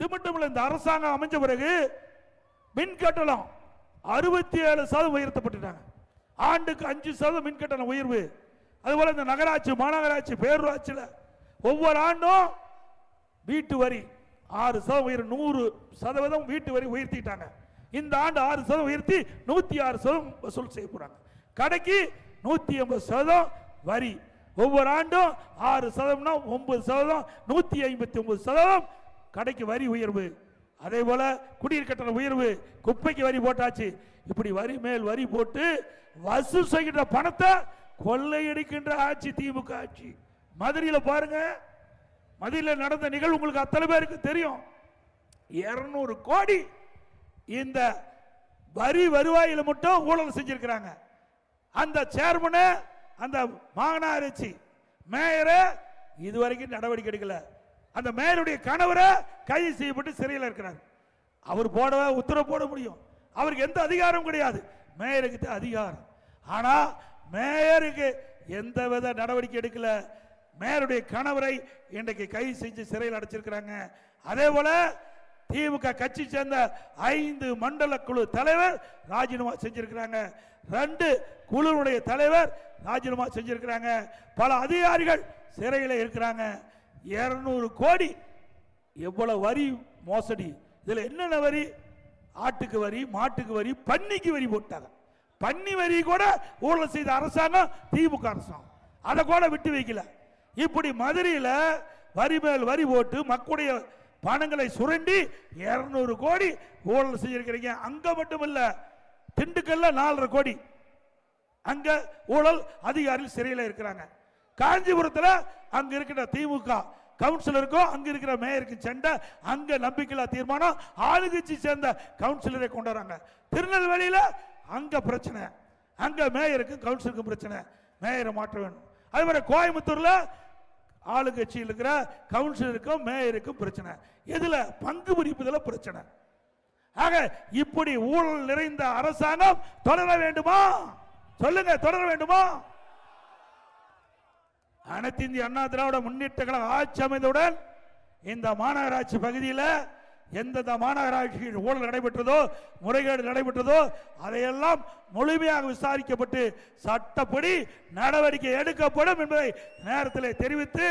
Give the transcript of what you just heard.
இது மட்டும் இல்லை இந்த அரசாங்கம் அமைஞ்ச பிறகு மின் கட்டணம் அறுபத்தி ஏழு சதவீதம் உயர்த்தப்பட்டுட்டாங்க. ஆண்டுக்கு அஞ்சு சதவீதம் மின் கட்டணம் உயர்வு. அதுபோல் இந்த நகராட்சி மாநகராட்சி பேரூராட்சியில் ஒவ்வொரு ஆண்டும் வீட்டு வரி ஆறு சதவீதம் உயர் நூறு சதவீதம் வீட்டு வரி உயர்த்திட்டாங்க. இந்த ஆண்டு ஆறு சதவீதம் உயர்த்தி நூற்றி ஆறு சதவீதம் வசூல் செய்ய போகிறாங்க கடைக்கு நூற்றி ஐம்பது சதவீதம் வரி. ஒவ்வொரு ஆண்டும் ஆறு சதவீதம்னா ஒன்பது சதவீதம் நூற்றி ஐம்பத்தி ஒன்பது சதவீதம் கடைக்கு வரி உயர்வு அதே போல குடியிரு கட்டண உயர்வு குப்பைக்கு வரி போட்டாச்சு. இப்படி வரி மேல் வரி போட்டு வசூல் செய்கின்ற பணத்தை கொள்ளையடிக்கின்ற ஆட்சி திமுக ஆட்சி. மதுரையில் பாருங்க மதுரையில் நடந்த நிகழ்வு உங்களுக்கு அத்தனை பேருக்கு தெரியும். இருநூறு கோடி இந்த வரி வருவாயில் மட்டும் ஊழல் செஞ்சிருக்கிறாங்க. அந்த சேர்மனு அந்த மாகனாரிச்சி மேயரு இதுவரைக்கும் நடவடிக்கை எடுக்கலை. அந்த மேயருடைய கணவரை கைது செய்யப்பட்டு சிறையில் இருக்கிறார். அவர் போட உத்தரவு போட முடியும். அவருக்கு எந்த அதிகாரம் கிடையாது. மேயருக்கு தான் அதிகாரம். ஆனால் மேயருக்கு எந்த வித நடவடிக்கை எடுக்கல. மேயருடைய கணவரை இன்றைக்கு கைது செஞ்சு சிறையில் அடைச்சிருக்கிறாங்க. அதே போல திமுக கட்சி சேர்ந்த ஐந்து மண்டல குழு தலைவர் ராஜினாமா செஞ்சிருக்கிறாங்க. ரெண்டு குழுவுடைய தலைவர் ராஜினாமா செஞ்சிருக்கிறாங்க. பல அதிகாரிகள் சிறையில் இருக்கிறாங்க. இருநூறு கோடி. எவ்வளோ வரி மோசடி. இதில் என்னென்ன வரி? ஆட்டுக்கு வரி மாட்டுக்கு வரி பன்னிக்கு வரி போட்டாங்க. பன்னி வரி கூட ஊழல் செய்த அரசாங்கம் திமுக அரசாங்கம். அதை கூட விட்டு வைக்கல. இப்படி மதுரையில் வரி மேல் வரி போட்டு மக்களுடைய பணங்களை சுரண்டி 200 கோடி ஊழல் செஞ்சிருக்கிறீங்க. அங்கே மட்டும் இல்லை திண்டுக்கல்ல நாலரை கோடி. அங்கே ஊழல் அதிகாரிகள் சிறையில் இருக்கிறாங்க. காஞ்சிபுரத்தில் அங்க இருக்கிற திமுக கவுன்சிலருக்கும் அங்க இருக்கிற மேயருக்கும் சண்டை அங்க நம்பிக்கையில்லா தீர்மானம் ஆளுங்கட்சி சேர்ந்த கவுன்சிலரை கொண்டு வராங்க. திருநெல்வேலியில் அங்க பிரச்சனை. அங்க மேயருக்கும் கவுன்சிலருக்கும் பிரச்சனை. மேயரை மாற்ற வேணும். அதே மாதிரி கோயம்புத்தூர்ல ஆளுங்கட்சியில் இருக்கிற கவுன்சிலருக்கும் மேயருக்கும் பிரச்சனை. இதில் பங்கு பிரிப்பதுல பிரச்சனை. ஆக இப்படி ஊழல் நிறைந்த அரசாங்கம் தொடர வேண்டுமா? சொல்லுங்க தொடர வேண்டுமா? அனைத்து இந்திய அண்ணா திராவிட முன்னேற்ற கழக ஆட்சி அமைந்தவுடன் இந்த மாநகராட்சி பகுதியில் எந்தெந்த மாநகராட்சியில் ஊழல் நடைபெற்றதோ முறைகேடு நடைபெற்றதோ அதையெல்லாம் முழுமையாக விசாரிக்கப்பட்டு சட்டப்படி நடவடிக்கை எடுக்கப்படும் என்பதை நேரத்தில் தெரிவித்து